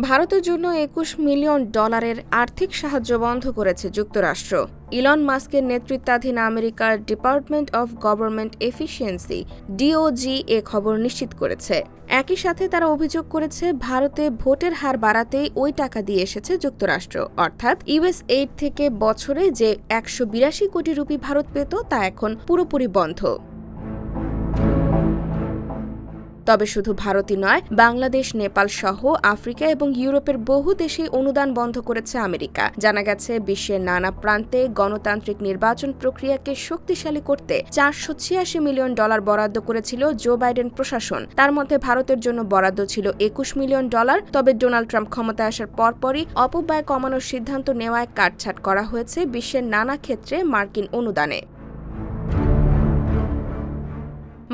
ভারতের জন্য একুশ মিলিয়ন ডলারের আর্থিক সাহায্য বন্ধ করেছে যুক্তরাষ্ট্র। ইলন মাস্কের নেতৃত্বাধীন আমেরিকার Department of Government Efficiency, DOGE, এ খবর নিশ্চিত করেছে। একই সাথে তারা অভিযোগ করেছে, ভারতে ভোটের হার বাড়াতেই ওই টাকা দিয়ে এসেছে যুক্তরাষ্ট্র। অর্থাৎ ইউএস এইড থেকে বছরে যে একশো বিরাশি কোটি রুপি ভারত পেত, তা এখন পুরোপুরি বন্ধ। তবে শুধু ভারতই নয়, বাংলাদেশ, নেপাল সহ আফ্রিকা এবং ইউরোপের বহু দেশেই অনুদান বন্ধ করেছে আমেরিকা। জানা গেছে, বিশ্বের নানা প্রান্তে গণতান্ত্রিক নির্বাচন প্রক্রিয়াকে শক্তিশালী করতে চারশো ছিয়াশি মিলিয়ন ডলার বরাদ্দ করেছিল জো বাইডেন প্রশাসন। তার মধ্যে ভারতের জন্য বরাদ্দ ছিল একুশ মিলিয়ন ডলার, তবে ডোনাল্ড ট্রাম্প ক্ষমতায় আসার পরপরই অপব্যয় কমানোর সিদ্ধান্ত নেওয়ায় কাটছাট করা হয়েছে বিশ্বের নানা ক্ষেত্রে মার্কিন অনুদানে।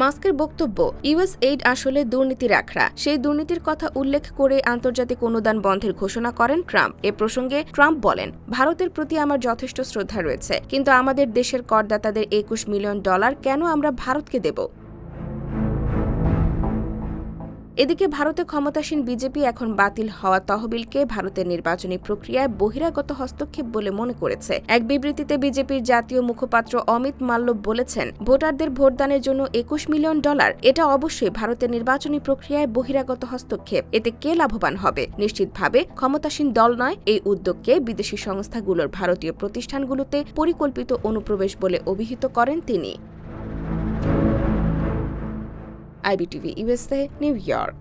মাস্কের বক্তব্য, ইউএস এইড আসলে দুর্নীতির আখড়া। সেই দুর্নীতির কথা উল্লেখ করে আন্তর্জাতিক অনুদান বন্ধের ঘোষণা করেন ট্রাম্প। এ প্রসঙ্গে ট্রাম্প বলেন, ভারতের প্রতি আমার যথেষ্ট শ্রদ্ধা রয়েছে, কিন্তু আমাদের দেশের করদাতাদের একুশ মিলিয়ন ডলার কেন আমরা ভারতকে দেব? এদিকে ভারতে ক্ষমতাসীন বিজেপি এখন বাতিল হওয়া তহবিলকে ভারতের নির্বাচনী প্রক্রিয়ায় বহিরাগত হস্তক্ষেপ বলে মনে করেছে। এক বিবৃতিতে বিজেপির জাতীয় মুখপাত্র অমিত মাল্য বলেছেন, ভোটারদের ভোটদানের জন্য একুশ মিলিয়ন ডলার, এটা অবশ্যই ভারতের নির্বাচনী প্রক্রিয়ায় বহিরাগত হস্তক্ষেপ। এতে কে লাভবান হবে? নিশ্চিতভাবে ক্ষমতাসীন দল নয়, এই উদ্যোগকে বিদেশি সংস্থাগুলোর ভারতীয় প্রতিষ্ঠানগুলোতে পরিকল্পিত অনুপ্রবেশ বলে অভিহিত করেন তিনি। IBTV USA New York.